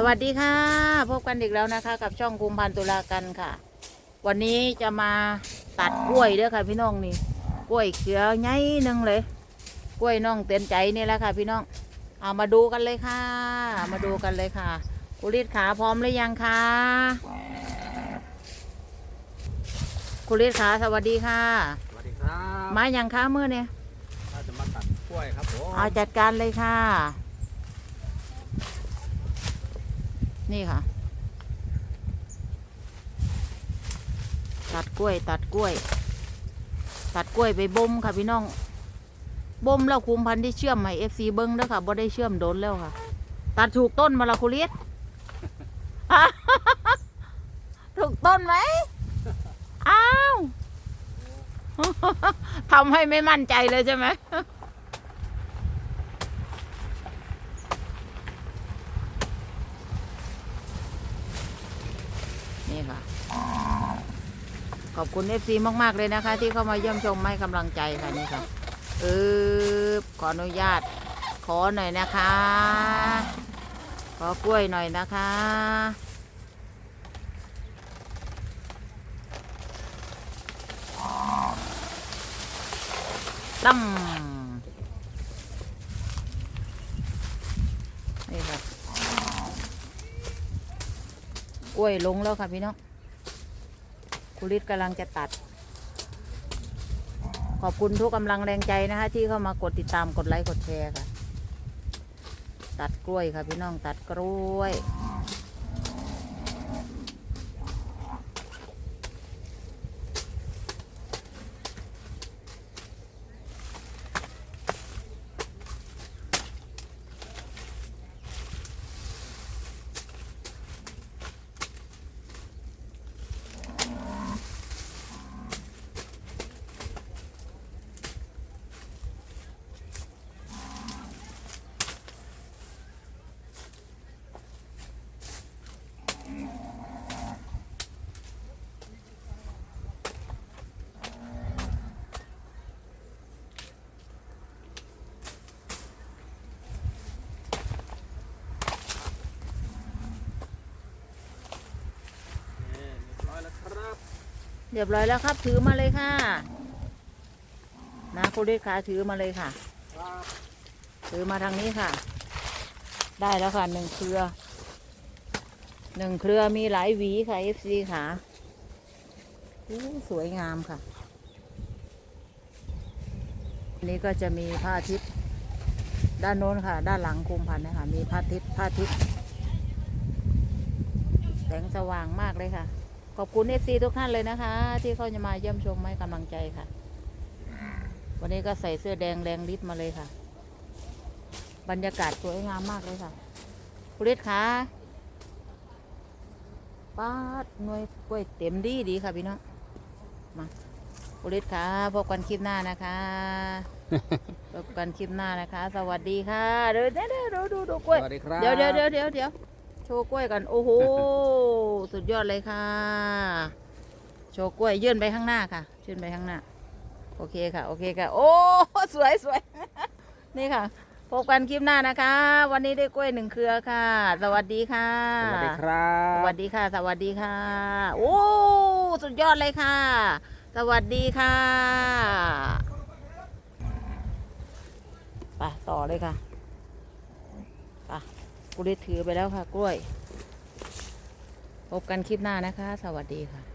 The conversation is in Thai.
สวัสดีค่ะ พบกันอีกแล้วนะคะ กับช่องกุมพันตุลากันค่ะ วันนี้จะมาตัดกล้วยเด้อค่ะ พี่น้องนี่กล้วยเขียวใหญ่หนึ่งเลยกล้วยน้องเต็นใจนี่แหละค่ะ พี่น้องเอามาดูกันเลยค่ะ มาดูกันเลยค่ะกุลิศขาพร้อมหรือยังคะกุลิศขาสวัสดีค่ะสวัสดีครับมาอย่างค้ามือเนี่ยเราจะมาตัดกล้วยครับผมเอาจัดการเลยค่ะ นี่ค่ะ ตัดกล้วย ตัดกล้วย ตัดกล้วยไปบ่มค่ะพี่น้องบ่มแล้วคุมพันธุ์ที่เชื่อมให้เอฟซีเบิ้งเด้อค่ะบ่ได้เชื่อมโดนแล้วค่ะ ตัดถูกต้นมาละคุเรีสถูกต้นไหมอ้าวทำให้ไม่มั่นใจเลยใช่ไหม ค่ะ ขอบคุณเอฟซีมาก ๆ เลยนะคะ ที่เข้ามาเยี่ยมชมให้กำลังใจค่ะนี่ค่ะเออขออนุญาต ขอหน่อยนะคะ ขอกล้วยหน่อยนะคะ ตั้มนี่ค่ะ กล้วยลงแล้วค่ะพี่น้องคุริศกำลังจะตัด ขอบคุณทุกกำลังแรงใจนะคะ ที่เข้ามากดติดตามกดไลค์กดแชร์ค่ะ ตัดกล้วยค่ะพี่น้องตัดกล้วย นี่ เรียบร้อยแล้วครับเรียบร้อยแล้วครับถือมาเลยค่ะ นะคุริศขาถือมาเลยค่ะครับถือมาทางนี้ค่ะ ได้แล้วค่ะหนึ่งเครือ หนึ่งเครือมีหลายหวีค่ะ FC ค่ะสวยงามค่ะอันนี้ก็จะมีพระอาทิตย์ด้านโน้นค่ะ ด้านหลังคุมพันธ์นะคะมีพระอาทิตย์พระอาทิตย์แสงสว่างมากเลยค่ะ ขอบคุณ FC ทุกท่านเลยนะคะ ที่เขาจะมาเยี่ยมชมให้กำลังใจค่ะ วันนี้ก็ใส่เสื้อแดงแรงฤทธิ์มาเลยค่ะ บรรยากาศสวยงามมากเลยค่ะคุณฤทธิ์คะ ป้าดหน่วยกล้วยเต็มดีดีค่ะพี่น้องมาคุณฤทธิ์คะพบกันคลิปหน้านะคะพบกันคลิปหน้านะคะ สวัสดีค่ะเดี๋ยวเดี๋ยวเดี๋ยวดูดูดูกล้วยสวัสดีครับ เดี๋ยวเดี๋ยวเดี๋ยวเดี๋ยวเดี๋ยวโชว์กล้วยกันโอ้โหสุดยอดเลยค่ะ โชว์กล้วยยื่นไปข้างหน้าค่ะ ยื่นไปข้างหน้า โอเคค่ะ โอเคค่ะ โอ้สวยสวยนี่ค่ะ พบกันคลิปหน้านะคะ วันนี้ได้กล้วยหนึ่งเครือค่ะ สวัสดีค่ะ สวัสดีครับ สวัสดีค่ะ สวัสดีค่ะ โอ้สุดยอดเลยค่ะ สวัสดีค่ะไปต่อเลยค่ะไปกูได้ถือไปแล้วค่ะ กล้วย พบกันคลิปหน้านะคะ สวัสดีค่ะ